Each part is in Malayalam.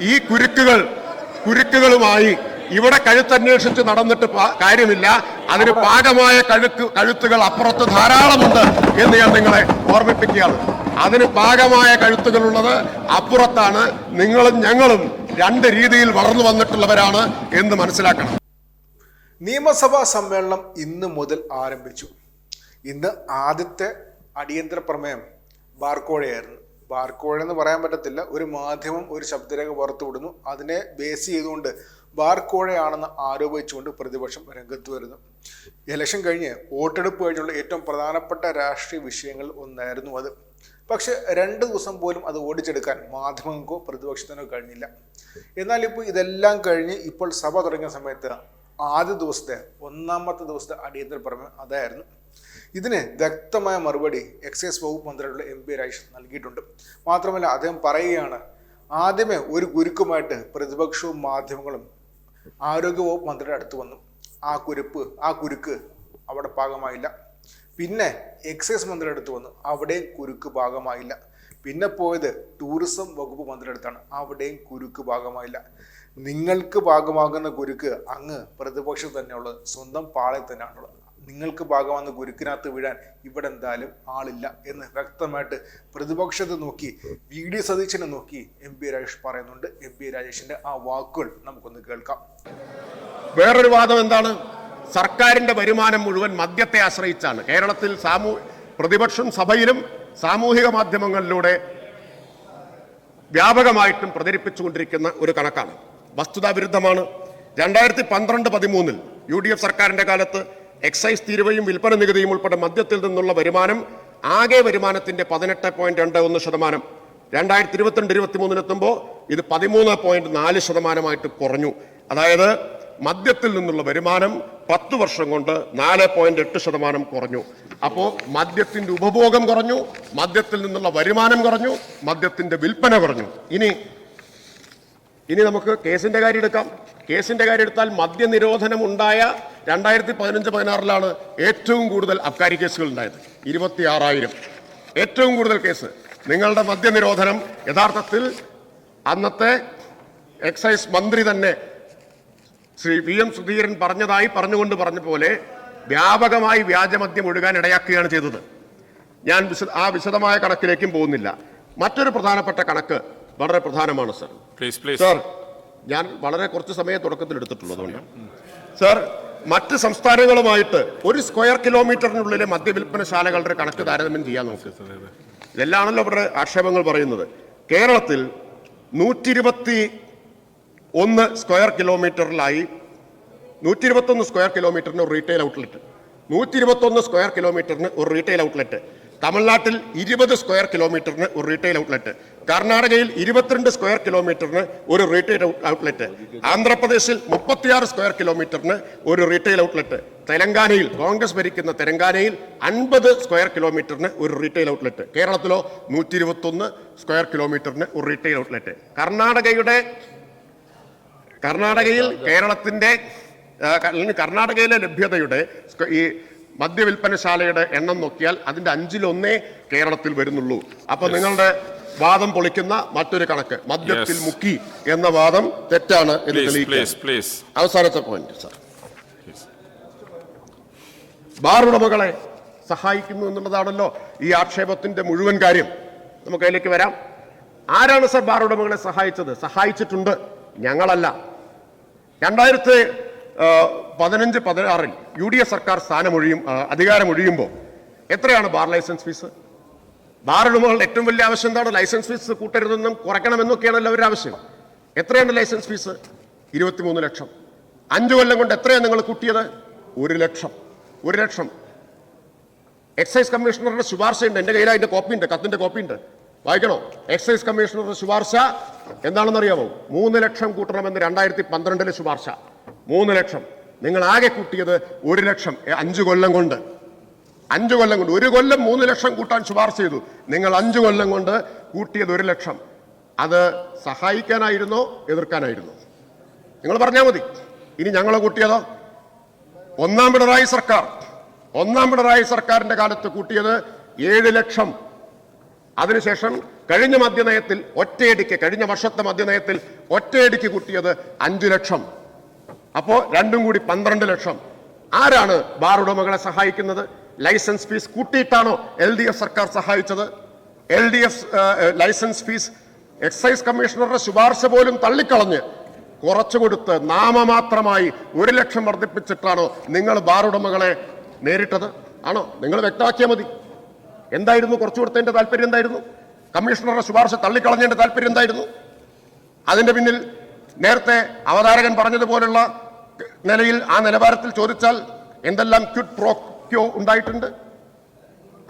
ഈ കുരുക്കുകൾ കുരുക്കുകളുമായി ഇവിടെ കഴുത്തന്വേഷിച്ച് നടന്നിട്ട് കാര്യമില്ല. അതിന് പാകമായ കഴുക്ക് കഴുത്തുകൾ അപ്പുറത്ത് ധാരാളമുണ്ട് എന്ന് ഞാൻ നിങ്ങളെ ഓർമ്മിപ്പിക്കുകയാണ്. അതിന് പാകമായ കഴുത്തുകളുള്ളത് അപ്പുറത്താണ്. നിങ്ങളും ഞങ്ങളും രണ്ട് രീതിയിൽ വളർന്നു വന്നിട്ടുള്ളവരാണ് എന്ന് മനസ്സിലാക്കണം. നിയമസഭാ സമ്മേളനം ഇന്ന് മുതൽ ആരംഭിച്ചു. ഇന്ന് ആദ്യത്തെ അടിയന്തര പ്രമേയം ബാർക്കോഴയായിരുന്നു. ബാർക്കോഴ എന്ന് പറയാൻ പറ്റത്തില്ല. ഒരു മാധ്യമം ഒരു ശബ്ദരേഖ പുറത്തുവിടുന്നു. അതിനെ ബേസ് ചെയ്തുകൊണ്ട് ബാർക്കോഴയാണെന്ന് ആരോപിച്ചുകൊണ്ട് പ്രതിപക്ഷം രംഗത്ത് വരുന്നു. ഇലക്ഷൻ കഴിഞ്ഞ് വോട്ടെടുപ്പ് കഴിഞ്ഞുള്ള ഏറ്റവും പ്രധാനപ്പെട്ട രാഷ്ട്രീയ വിഷയങ്ങൾ ഒന്നായിരുന്നു അത്. പക്ഷെ രണ്ട് ദിവസം പോലും അത് ഓടിച്ചെടുക്കാൻ മാധ്യമങ്ങൾക്കോ പ്രതിപക്ഷത്തിനോ കഴിഞ്ഞില്ല. എന്നാൽ ഇപ്പോൾ ഇതെല്ലാം കഴിഞ്ഞ് ഇപ്പോൾ സഭ തുടങ്ങിയ സമയത്ത് ആദ്യ ദിവസത്തെ ഒന്നാമത്തെ ദിവസത്തെ അടിയന്തര പ്രമേയം അതായിരുന്നു. ഇതിന് വ്യക്തമായ മറുപടി എക്സൈസ് വകുപ്പ് മന്ത്രിയുടെ എം പി രാജേഷ് നൽകിയിട്ടുണ്ട്. മാത്രമല്ല അദ്ദേഹം പറയുകയാണ് ആദ്യമേ ഒരു കുരുക്കുമായിട്ട് പ്രതിപക്ഷവും മാധ്യമങ്ങളും ആരോഗ്യവകുപ്പ് മന്ത്രിയുടെ അടുത്ത് വന്നു. ആ കുരുപ്പ് ആ കുരുക്ക് അവിടെ പാകമായില്ല പിന്നെ എക്സൈസ് മന്ത്രിയുടെ അടുത്ത് വന്നു. അവിടെയും കുരുക്ക് ഭാഗമായില്ല. പിന്നെ പോയത് ടൂറിസം വകുപ്പ് മന്ത്രിയുടെ അടുത്താണ്. അവിടെയും കുരുക്ക് ഭാഗമായില്ല. നിങ്ങൾക്ക് ഭാഗമാകുന്ന കുരുക്ക് അങ്ങ് പ്രതിപക്ഷം തന്നെയുള്ളത്. സ്വന്തം പാളയിൽ തന്നെയാണുള്ളത്. നിങ്ങൾക്ക് ഭാഗമാകുന്ന ഗുരുക്കിനകത്ത് വീഴാൻ ഇവിടെ എന്തായാലും ആളില്ല എന്ന് വ്യക്തമായിട്ട് പ്രതിപക്ഷത്തെ നോക്കി വി ഡി സതീശനെ നോക്കി എം പി രാജേഷ് പറയുന്നുണ്ട്. എം പി രാജേഷിന്റെ ആ വാക്കുകൾ നമുക്കൊന്ന് കേൾക്കാം. വേറൊരു വാദം എന്താണ്? സർക്കാരിന്റെ വരുമാനം മുഴുവൻ മദ്യത്തെ ആശ്രയിച്ചാണ്. കേരളത്തിൽ സാമൂ പ്രതിപക്ഷം സഭയിലും സാമൂഹിക മാധ്യമങ്ങളിലൂടെ വ്യാപകമായിട്ടും പ്രചരിപ്പിച്ചുകൊണ്ടിരിക്കുന്ന ഒരു കണക്കാണ്. വസ്തുതാ വിരുദ്ധമാണ് രണ്ടായിരത്തി പന്ത്രണ്ട് പതിമൂന്നിൽ യു ഡി എഫ് സർക്കാരിന്റെ കാലത്ത് എക്സൈസ് തീരുവയും വിൽപ്പന നികുതിയും ഉൾപ്പെടെ മദ്യത്തിൽ നിന്നുള്ള വരുമാനം ആകെ വരുമാനത്തിന്റെ പതിനെട്ട് പോയിന്റ് രണ്ട് ഒന്ന് ശതമാനം. രണ്ടായിരത്തി ഇരുപത്തിരണ്ട് ഇരുപത്തി മൂന്നിനെത്തുമ്പോൾ ഇത് പതിമൂന്ന് പോയിന്റ് നാല് ശതമാനമായിട്ട് കുറഞ്ഞു. അതായത് മദ്യത്തിൽ നിന്നുള്ള വരുമാനം പത്ത് വർഷം കൊണ്ട് നാല് പോയിന്റ് എട്ട് ശതമാനം കുറഞ്ഞു. അപ്പോൾ മദ്യത്തിന്റെ ഉപഭോഗം കുറഞ്ഞു മദ്യത്തിൽ നിന്നുള്ള വരുമാനം കുറഞ്ഞു മദ്യത്തിന്റെ വിൽപ്പന കുറഞ്ഞു. ഇനി ഇനി നമുക്ക് കേസിന്റെ കാര്യം എടുക്കാം. കേസിന്റെ കാര്യം എടുത്താൽ മദ്യനിരോധനം ഉണ്ടായ രണ്ടായിരത്തി പതിനഞ്ച് പതിനാറിലാണ് ഏറ്റവും കൂടുതൽ അബ്കാരി കേസുകൾ ഉണ്ടായത്. ഇരുപത്തി ആറായിരം ഏറ്റവും കൂടുതൽ കേസ്. നിങ്ങളുടെ മദ്യനിരോധനം യഥാർത്ഥത്തിൽ അന്നത്തെ എക്സൈസ് മന്ത്രി തന്നെ ശ്രീ വി എം സുധീരൻ പറഞ്ഞതായി പറഞ്ഞുകൊണ്ട് പറഞ്ഞ പോലെ വ്യാപകമായി വ്യാജമദ്യം ഒഴുകാൻ ഇടയാക്കുകയാണ് ചെയ്തത്. ഞാൻ ആ വിശദമായ കണക്കിലേക്കും പോകുന്നില്ല. മറ്റൊരു പ്രധാനപ്പെട്ട കണക്ക് വളരെ പ്രധാനമാണ് സർ. പ്ലീസ് പ്ലീസ് സാർ ഞാൻ വളരെ കുറച്ച് സമയം തുടക്കത്തിൽ എടുത്തിട്ടുള്ളൂ അതുകൊണ്ട്. സാർ മറ്റ് സംസ്ഥാനങ്ങളുമായിട്ട് ഒരു സ്ക്വയർ കിലോമീറ്ററിനുള്ളിലെ മദ്യവിൽപ്പനശാലകളുടെ കണക്ക് താരതമ്യം ചെയ്യാൻ നോക്ക്. ഇതെല്ലാണല്ലോ ഇവിടെ ആക്ഷേപങ്ങൾ പറയുന്നത്. കേരളത്തിൽ നൂറ്റി ഇരുപത്തി ഒന്ന് സ്ക്വയർ കിലോമീറ്ററിലായി നൂറ്റി ഇരുപത്തൊന്ന് സ്ക്വയർ കിലോമീറ്ററിന് ഒരു റീറ്റെയിൽ ഔട്ട്ലെറ്റ്. നൂറ്റി ഇരുപത്തൊന്ന് സ്ക്വയർ കിലോമീറ്ററിന് ഒരു റീറ്റെയിൽ ഔട്ട്ലെറ്റ്. തമിഴ്നാട്ടിൽ ഇരുപത് സ്ക്വയർ കിലോമീറ്ററിന് ഒരു റീറ്റെയിൽ ഔട്ട്ലെറ്റ് കർണാടകയിൽ ഇരുപത്തിരണ്ട് സ്ക്വയർ കിലോമീറ്ററിന് ഒരു റീറ്റെയിൽ ഔട്ട്ലെറ്റ് ആന്ധ്രാപ്രദേശിൽ മുപ്പത്തിയാറ് സ്ക്വയർ കിലോമീറ്ററിന് ഒരു റീറ്റെയിൽ ഔട്ട്ലെറ്റ് തെലങ്കാനയിൽ കോൺഗ്രസ് ഭരിക്കുന്ന തെലങ്കാനയിൽ അൻപത് സ്ക്വയർ കിലോമീറ്ററിന് ഒരു റീറ്റെയിൽ ഔട്ട്ലെറ്റ് കേരളത്തിലോ നൂറ്റി ഇരുപത്തൊന്ന് സ്ക്വയർ കിലോമീറ്ററിന് ഒരു റീറ്റെയിൽ ഔട്ട്ലെറ്റ് കർണാടകയുടെ കർണാടകയിൽ കേരളത്തിന്റെ കർണാടകയിലെ ലഭ്യതയുടെ ഈ മദ്യവിൽപ്പനശാലയുടെ എണ്ണം നോക്കിയാൽ അതിന്റെ അഞ്ചിലൊന്നേ കേരളത്തിൽ വരുന്നുള്ളൂ. അപ്പോൾ നിങ്ങളുടെ വാദം പൊളിക്കുന്ന മറ്റൊരു കണക്ക് മദ്യത്തിൽ. മുക്കി എന്ന വാദം തെറ്റാണ് എന്ന് തെളിയിക്കുക അവസാനത്തെ പോയിന്റ് സർ ബാർ ഉടമകളെ സഹായിക്കുന്നു എന്നുള്ളതാണല്ലോ ഈ ആക്ഷേപത്തിന്റെ മുഴുവൻ കാര്യം. നമുക്ക് അതിലേക്ക് വരാം. ആരാണ് സർ ബാർ ഉടമകളെ സഹായിച്ചത്? സഹായിച്ചിട്ടുണ്ട് ഞങ്ങളല്ല. രണ്ടായിരത്തി പതിനഞ്ച് പതിനാറിൽ യു ഡി എഫ് സർക്കാർ സ്ഥാനമൊഴിയും അധികാരമൊഴിയുമ്പോൾ എത്രയാണ് ബാർ ലൈസൻസ് ഫീസ്? ഉടമകൾ ഏറ്റവും വലിയ ആവശ്യം എന്താണ്? ലൈസൻസ് ഫീസ് കൂട്ടരുതെന്നും കുറയ്ക്കണമെന്നൊക്കെയാണല്ലോ അവരുടെ ആവശ്യം. എത്രയാണ് ലൈസൻസ് ഫീസ്? ഇരുപത്തിമൂന്ന് ലക്ഷം. അഞ്ചു കൊല്ലം കൊണ്ട് എത്രയാണ് നിങ്ങൾ കൂട്ടിയത്? ഒരു ലക്ഷം. ഒരു ലക്ഷം. എക്സൈസ് കമ്മീഷണറുടെ ശുപാർശയുണ്ട് എന്റെ കയ്യിൽ അതിന്റെ കോപ്പിയുണ്ട്. കത്തിന്റെ കോപ്പിയുണ്ട്. വായിക്കണോ? എക്സൈസ് കമ്മീഷണറുടെ ശുപാർശ എന്താണെന്ന് അറിയാമോ മൂന്ന് ലക്ഷം കൂട്ടണമെന്ന് രണ്ടായിരത്തി പന്ത്രണ്ടിലെ ശുപാർശ. മൂന്ന് ലക്ഷം. നിങ്ങൾ ആകെ കൂട്ടിയത് ഒരു ലക്ഷം അഞ്ച് കൊല്ലം കൊണ്ട്. അഞ്ച് കൊല്ലം കൊണ്ട്. ഒരു കൊല്ലം മൂന്ന് ലക്ഷം കൂട്ടാൻ ശുപാർശ ചെയ്തു. നിങ്ങൾ അഞ്ച് കൊല്ലം കൊണ്ട് കൂട്ടിയത് ഒരു ലക്ഷം. അത് സഹായിക്കാനായിരുന്നോ എതിർക്കാനായിരുന്നോ? നിങ്ങൾ പറഞ്ഞാൽ മതി. ഇനി ഞങ്ങൾ കൂട്ടിയതോ? ഒന്നാം പിണറായി സർക്കാർ. ഒന്നാം പിണറായി സർക്കാരിന്റെ കാലത്ത് കൂട്ടിയത് ഏഴ് ലക്ഷം. അതിനുശേഷം കഴിഞ്ഞ മദ്യനയത്തിൽ ഒറ്റയടിക്ക് കഴിഞ്ഞ വർഷത്തെ മദ്യനയത്തിൽ ഒറ്റയടിക്ക് കൂട്ടിയത് അഞ്ചു ലക്ഷം. അപ്പോ രണ്ടും കൂടി പന്ത്രണ്ട് ലക്ഷം. ആരാണ് ബാർ ഉടമകളെ സഹായിക്കുന്നത്? ലൈസൻസ് ഫീസ് കൂട്ടിയിട്ടാണോ എൽ ഡി എഫ് സർക്കാർ സഹായിച്ചത്? L D F licence fee excise കമ്മീഷണറുടെ ശുപാർശ പോലും തള്ളിക്കളഞ്ഞ് കുറച്ചു കൊടുത്ത് നാമമാത്രമായി ഒരു ലക്ഷം വർദ്ധിപ്പിച്ചിട്ടാണോ നിങ്ങൾ ബാർ ഉടമകളെ നേരിട്ടത്? ആണോ? നിങ്ങൾ വ്യക്തമാക്കിയാൽ മതി. എന്തായിരുന്നു കുറച്ചു കൊടുത്തതിന്റെ താല്പര്യം എന്തായിരുന്നു? കമ്മീഷണറുടെ ശുപാർശ തള്ളിക്കളഞ്ഞതിന്റെ താല്പര്യം എന്തായിരുന്നു? അതിന്റെ പിന്നിൽ നേരത്തെ അവതാരകൻ പറഞ്ഞതുപോലുള്ള നിലയിൽ ആ നിലവാരത്തിൽ ചോദിച്ചാൽ എന്തെല്ലാം ക്യുഡ് പ്രോക്യോ ഉണ്ടായിട്ടുണ്ട്?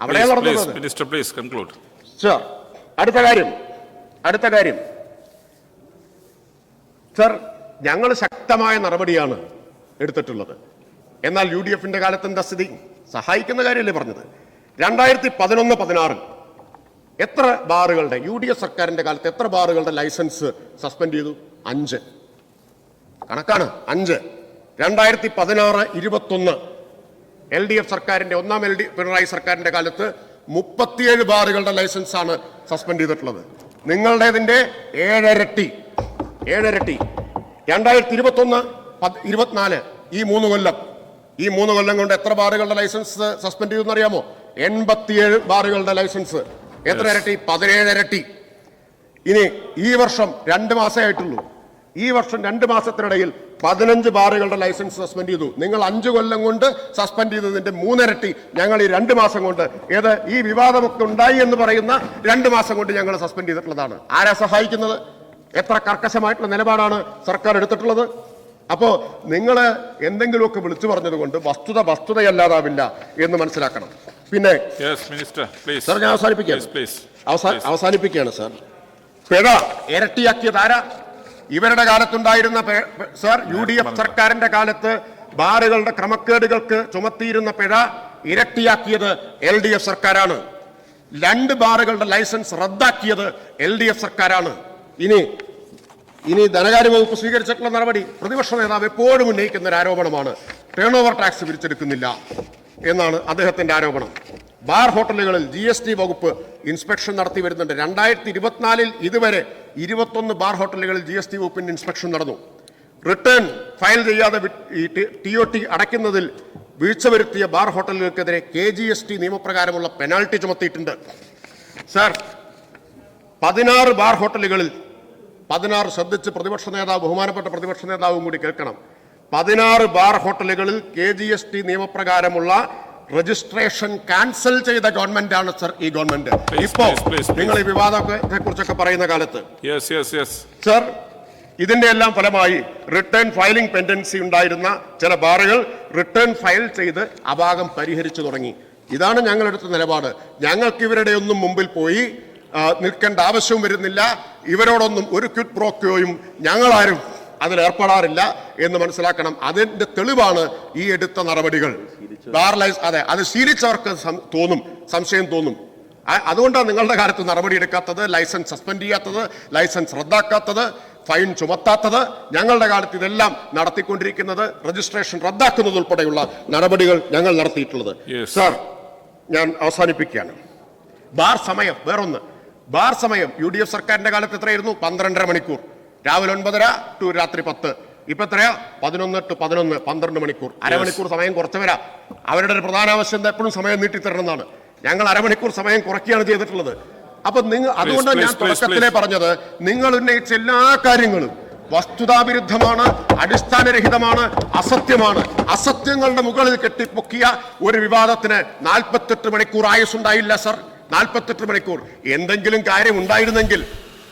അവിടെ നടന്നത്. സർ അടുത്ത കാര്യം അടുത്ത കാര്യം. സർ ഞങ്ങൾ ശക്തമായ നടപടിയാണ് എടുത്തിട്ടുള്ളത്. എന്നാൽ യു ഡി എഫിന്റെ കാലത്ത് എന്താ സ്ഥിതി? സഹായിക്കുന്ന കാര്യമല്ലേ പറഞ്ഞത്? രണ്ടായിരത്തി പതിനൊന്ന് പതിനാറിൽ എത്ര ബാറുകളുടെ യു ഡി എഫ് സർക്കാരിന്റെ കാലത്ത് എത്ര ബാറുകളുടെ ലൈസൻസ് സസ്പെൻഡ് ചെയ്തു? അഞ്ച്. കണക്കാണ് അഞ്ച്. രണ്ടായിരത്തി പതിനാറ് ഇരുപത്തൊന്ന് എൽ ഡി എഫ് സർക്കാരിന്റെ ഒന്നാം എൽ ഡി പിണറായി സർക്കാരിന്റെ കാലത്ത് മുപ്പത്തിയേഴ് ബാറുകളുടെ ലൈസൻസ് ആണ് സസ്പെൻഡ് ചെയ്തിട്ടുള്ളത്. നിങ്ങളുടേതിന്റെ ഏഴരട്ടി ഏഴരട്ടി. രണ്ടായിരത്തി ഇരുപത്തൊന്ന് ഇരുപത്തിനാല് ഈ മൂന്ന് കൊല്ലം. ഈ മൂന്ന് കൊല്ലം കൊണ്ട് എത്ര ബാറുകളുടെ ലൈസൻസ് സസ്പെൻഡ് ചെയ്തു അറിയാമോ എൺപത്തിയേഴ് ബാറുകളുടെ ലൈസൻസ്. എത്ര ഇരട്ടി? പതിനേഴ് ഇരട്ടി ഇനി ഈ വർഷം രണ്ട് മാസമേ ആയിട്ടുള്ളൂ. ഈ വർഷം രണ്ട് മാസത്തിനിടയിൽ പതിനഞ്ച് ബാറുകളുടെ ലൈസൻസ് സസ്പെൻഡ് ചെയ്തു. നിങ്ങൾ അഞ്ചു കൊല്ലം കൊണ്ട് സസ്പെൻഡ് ചെയ്തതിന്റെ മൂന്നിരട്ടി ഞങ്ങൾ ഈ രണ്ട് മാസം കൊണ്ട് ഏത് ഈ വിവാദമൊക്കെ ഉണ്ടായി എന്ന് പറയുന്ന രണ്ട് മാസം കൊണ്ട് ഞങ്ങൾ സസ്പെൻഡ് ചെയ്തിട്ടുള്ളതാണ്. ആരാ സഹായിക്കുന്നത്? എത്ര കർക്കശമായിട്ടുള്ള നിലപാടാണ് സർക്കാർ എടുത്തിട്ടുള്ളത്? അപ്പോൾ നിങ്ങൾ എന്തെങ്കിലുമൊക്കെ വിളിച്ചു പറഞ്ഞതുകൊണ്ട് വസ്തുത വസ്തുതയല്ലാതാവില്ല എന്ന് മനസ്സിലാക്കണം. പിന്നെ. സാർ ഞാൻ അവസാനിപ്പിക്കുകയാണ്. അവസാനിപ്പിക്കുകയാണ് സാർ. പിഴ ഇരട്ടിയാക്കിയത് ആരാ? ഇവരുടെ കാലത്തുണ്ടായിരുന്ന സർ യു ഡി എഫ് സർക്കാരിന്റെ കാലത്ത് ബാറുകളുടെ ക്രമക്കേടുകൾക്ക് ചുമത്തിയിരുന്ന പിഴ ഇരട്ടിയാക്കിയത് എൽ ഡി എഫ് സർക്കാരാണ്. രണ്ട് ബാറുകളുടെ ലൈസൻസ് റദ്ദാക്കിയത് എൽ ഡി എഫ് സർക്കാരാണ്. ഇനി ഇനി ധനകാര്യ വകുപ്പ് സ്വീകരിച്ചിട്ടുള്ള നടപടി പ്രതിപക്ഷ നേതാവ് എപ്പോഴും ഉന്നയിക്കുന്ന ഒരു ആരോപണമാണ്. ടേൺ ഓവർ ടാക്സ് പിരിച്ചെടുക്കുന്നില്ല എന്നാണ് അദ്ദേഹത്തിന്റെ ആരോപണം. ബാർ ഹോട്ടലുകളിൽ ജി എസ് ടി വകുപ്പ് ഇൻസ്പെക്ഷൻ നടത്തി വരുന്നുണ്ട്. രണ്ടായിരത്തി ഇരുപത്തിനാലിൽ ഇതുവരെ ഇരുപത്തൊന്ന് ബാർ ഹോട്ടലുകളിൽ ജി എസ് ടി വകുപ്പിന്റെ ഇൻസ്പെക്ഷൻ നടന്നു. റിട്ടേൺ ഫയൽ ചെയ്യാതെ ടി ഒ ടി അടയ്ക്കുന്നതിൽ വീഴ്ച വരുത്തിയ ബാർ ഹോട്ടലുകൾക്കെതിരെ കെ ജി എസ് ടി നിയമപ്രകാരമുള്ള പെനാൽറ്റി ചുമത്തിയിട്ടുണ്ട്. സാർ പതിനാറ് ബാർ ഹോട്ടലുകളിൽ പതിനാറ് ശ്രദ്ധിച്ച് പ്രതിപക്ഷ നേതാവ് ബഹുമാനപ്പെട്ട പ്രതിപക്ഷ നേതാവും കൂടി കേൾക്കണം. പതിനാറ് ബാർ ഹോട്ടലുകളിൽ കെ ജി എസ് ടി നിയമപ്രകാരമുള്ള രജിസ്ട്രേഷൻ ക്യാൻസൽ ചെയ്ത ഗവൺമെന്റ് ആണ് സർ ഈ ഗവൺമെന്റ് ഇപ്പോ. നിങ്ങൾ ഈ വിവാദത്തെ കുറിച്ചൊക്കെ പറയുന്ന കാലത്ത്. സർ ഇതിന്റെ എല്ലാം ഫലമായി റിട്ടേൺ ഫയലിംഗ് പെൻഡൻസി ഉണ്ടായിരുന്ന ചില ബാറുകൾ റിട്ടേൺ ഫയൽ ചെയ്ത് അഭാഗം പരിഹരിച്ചു തുടങ്ങി ഇതാണ് ഞങ്ങളെടുത്ത നിലപാട് ഞങ്ങൾക്ക് ഇവരുടെ ഒന്നും മുമ്പിൽ പോയി നിൽക്കേണ്ട ആവശ്യവും വരുന്നില്ല ഇവരോടൊന്നും ഒരു ക്വിറ്റ് പ്രോക്യോയും ഞങ്ങളാരും അതിൽ ഏർപ്പെടാറില്ല എന്ന് മനസ്സിലാക്കണം. അതിന്റെ തെളിവാണ് ഈ എടുത്ത നടപടികൾ. ബാർ ലൈസ് അതെ അത് ശീലിച്ചവർക്ക് തോന്നും സംശയം തോന്നും. അതുകൊണ്ടാണ് നിങ്ങളുടെ കാര്യത്തിൽ നടപടി എടുക്കാത്തത് ലൈസൻസ് സസ്പെൻഡ് ചെയ്യാത്തത് ലൈസൻസ് റദ്ദാക്കാത്തത് ഫൈൻ ചുമത്താത്തത്. ഞങ്ങളുടെ കാലത്ത് ഇതെല്ലാം നടത്തിക്കൊണ്ടിരിക്കുന്നത് രജിസ്ട്രേഷൻ റദ്ദാക്കുന്നത് ഉൾപ്പെടെയുള്ള നടപടികൾ ഞങ്ങൾ നടത്തിയിട്ടുള്ളത്. സാർ ഞാൻ അവസാനിപ്പിക്കുകയാണ്. ബാർ സമയം വേറൊന്ന്. ബാർ സമയം യു ഡി എഫ് സർക്കാരിന്റെ കാലത്ത് എത്രയായിരുന്നു? പന്ത്രണ്ടര മണിക്കൂർ. രാവിലെ ഒൻപതര ടു രാത്രി പത്ത്. ഇപ്പൊ എത്രയാ? പതിനൊന്ന് ടു പതിനൊന്ന് പന്ത്രണ്ട് മണിക്കൂർ. അരമണിക്കൂർ സമയം കുറച്ചവരാ അവരുടെ ഒരു പ്രധാന ആവശ്യം എപ്പോഴും സമയം നീട്ടിത്തരണം എന്നാണ്. ഞങ്ങൾ അരമണിക്കൂർ സമയം കുറയ്ക്കുകയാണ് ചെയ്തിട്ടുള്ളത്. അപ്പൊ നിങ്ങൾ അതുകൊണ്ട് ഞാൻ തുടക്കത്തിലെ പറഞ്ഞത്. നിങ്ങൾ ഉന്നയിച്ച എല്ലാ കാര്യങ്ങളും വസ്തുതാവിരുദ്ധമാണ് അടിസ്ഥാനരഹിതമാണ് അസത്യമാണ്. അസത്യങ്ങളുടെ മുകളിൽ കെട്ടിപ്പൊക്കിയ ഒരു വിവാദത്തിന് നാൽപ്പത്തെട്ട് മണിക്കൂർ ആയുസ് ഉണ്ടായില്ല സർ. നാൽപ്പത്തെട്ട് മണിക്കൂർ. എന്തെങ്കിലും കാര്യം ഉണ്ടായിരുന്നെങ്കിൽ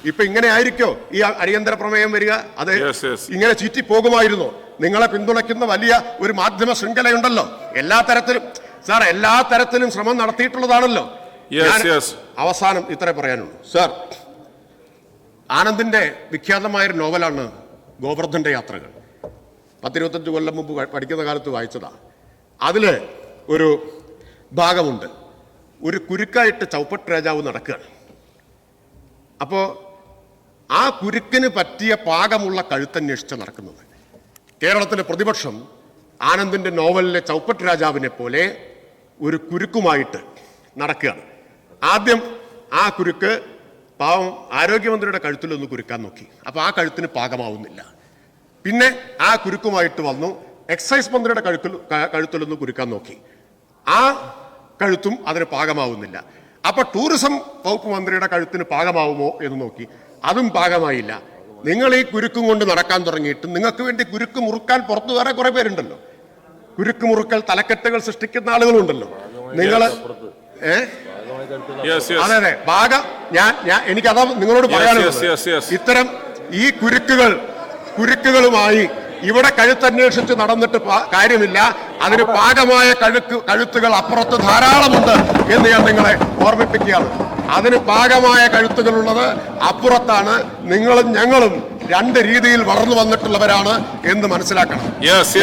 ഇപ്പൊ ഇങ്ങനെ ആയിരിക്കോ ഈ അടിയന്തര പ്രമേയം വരിക? അത്. ഇങ്ങനെ ചീറ്റി പോകുമായിരുന്നു. നിങ്ങളെ പിന്തുണയ്ക്കുന്ന വലിയ ഒരു മാധ്യമ ശൃംഖലയുണ്ടല്ലോ. എല്ലാ തരത്തിലും സാർ എല്ലാ തരത്തിലും ശ്രമം നടത്തിയിട്ടുള്ളതാണല്ലോ. അവസാനം ഇത്ര പറയാനുള്ളൂ. സാർ ആനന്ദിന്റെ വിഖ്യാതമായൊരു നോവലാണ് ഗോവർദ്ധന്റെ യാത്രകൾ. പത്തിരുപത്തഞ്ച് കൊല്ലം മുമ്പ് പഠിക്കുന്ന കാലത്ത് വായിച്ചതാ. അതിൽ ഒരു ഭാഗമുണ്ട്. ഒരു കുരുക്കായിട്ട് ചൗപ്പട്ട് രാജാവ് നടക്കുകയാണ്. അപ്പോൾ ആ കുരുക്കിന് പറ്റിയ പാകമുള്ള കഴുത്തന്വേഷിച്ച് നടക്കുന്നത്. കേരളത്തിലെ പ്രതിപക്ഷം ആനന്ദിന്റെ നോവലിലെ ചൗപ്പറ്റ് രാജാവിനെ പോലെ ഒരു കുരുക്കുമായിട്ട് നടക്കുകയാണ്. ആദ്യം ആ കുരുക്ക് പാവം ആരോഗ്യമന്ത്രിയുടെ കഴുത്തിലൊന്ന് കുരുക്കാൻ നോക്കി. അപ്പോൾ ആ കഴുത്തിന് പാകമാവുന്നില്ല. പിന്നെ ആ കുരുക്കുമായിട്ട് വന്നു എക്സൈസ് മന്ത്രിയുടെ കഴുക്കിൽ കഴുത്തിലൊന്ന് കുരുക്കാൻ നോക്കി. ആ കഴുത്തും അതിന് പാകമാവുന്നില്ല. അപ്പോൾ ടൂറിസം വകുപ്പ് മന്ത്രിയുടെ കഴുത്തിന് പാകമാവുമോ എന്ന് നോക്കി. അതും പാകമായില്ല. നിങ്ങൾ ഈ കുരുക്കും കൊണ്ട് നടക്കാൻ തുടങ്ങിയിട്ട് നിങ്ങൾക്ക് വേണ്ടി കുരുക്ക് മുറുക്കാൻ പുറത്തു വേറെ കുറെ പേരുണ്ടല്ലോ. കുരുക്ക് മുറുക്കൽ തലക്കെട്ടുകൾ സൃഷ്ടിക്കുന്ന ആളുകളുണ്ടല്ലോ. നിങ്ങൾ ഏ? അതെ. അതെ. ഭാഗ ഞാൻ ഞാൻ എനിക്ക് അതാ നിങ്ങളോട് പറയാനുള്ളത്. ഇത്തരം ഈ കുരുക്കുകൾ കുരുക്കുകളുമായി ഇവിടെ കഴുത്തന്വേഷിച്ച് നടന്നിട്ട് കാര്യമില്ല. അതിന് പാകമായ കഴുക്ക് കഴുത്തുകൾ അപ്പുറത്ത് ധാരാളമുണ്ട് എന്ന് ഞാൻ നിങ്ങളെ ഓർമ്മിപ്പിക്കുകയാണ്. അതിന് പാകമായ കഴുത്തുകളുള്ളത് അപ്പുറത്താണ്. നിങ്ങളും ഞങ്ങളും രണ്ട് രീതിയിൽ വളർന്നു വന്നിട്ടുള്ളവരാണ് എന്ന് മനസ്സിലാക്കണം.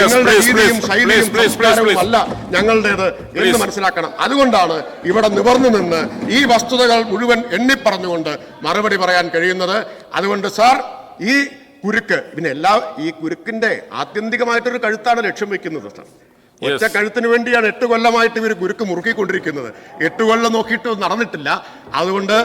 നിങ്ങളുടെ രീതിയും ശൈലിയും സംസ്കാരവും അല്ല ഞങ്ങളുടേത് എന്ന് മനസ്സിലാക്കണം. അതുകൊണ്ടാണ് ഇവിടെ നിവർന്നു നിന്ന് ഈ വസ്തുതകൾ മുഴുവൻ എണ്ണിപ്പറഞ്ഞുകൊണ്ട് മറുപടി പറയാൻ കഴിയുന്നത്. അതുകൊണ്ട് സാർ ഈ കുരുക്ക് പിന്നെ എല്ലാ ഈ കുരുക്കിന്റെ ആത്യന്തികമായിട്ടൊരു കഴുത്താണ് ലക്ഷ്യം വെക്കുന്നത് സാർ. ഒറ്റ കഴുത്തിന് വേണ്ടിയാണ് എട്ട് കൊല്ലമായിട്ട് ഇവർ കുരുക്ക് മുറുക്കിക്കൊണ്ടിരിക്കുന്നത്. എട്ട് കൊല്ലം നോക്കിയിട്ട് നടന്നിട്ടില്ല. അതുകൊണ്ട്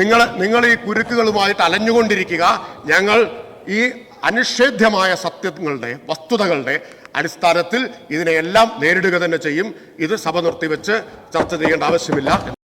നിങ്ങൾ നിങ്ങൾ ഈ കുരുക്കുകളുമായിട്ട് അലഞ്ഞുകൊണ്ടിരിക്കുക. ഞങ്ങൾ ഈ അനിഷേധ്യമായ സത്യങ്ങളുടെ വസ്തുതകളുടെ അടിസ്ഥാനത്തിൽ ഇതിനെയെല്ലാം നേരിടുക തന്നെ ചെയ്യും. ഇത് സഭ നിർത്തിവെച്ച് ചർച്ച ചെയ്യേണ്ട ആവശ്യമില്ല.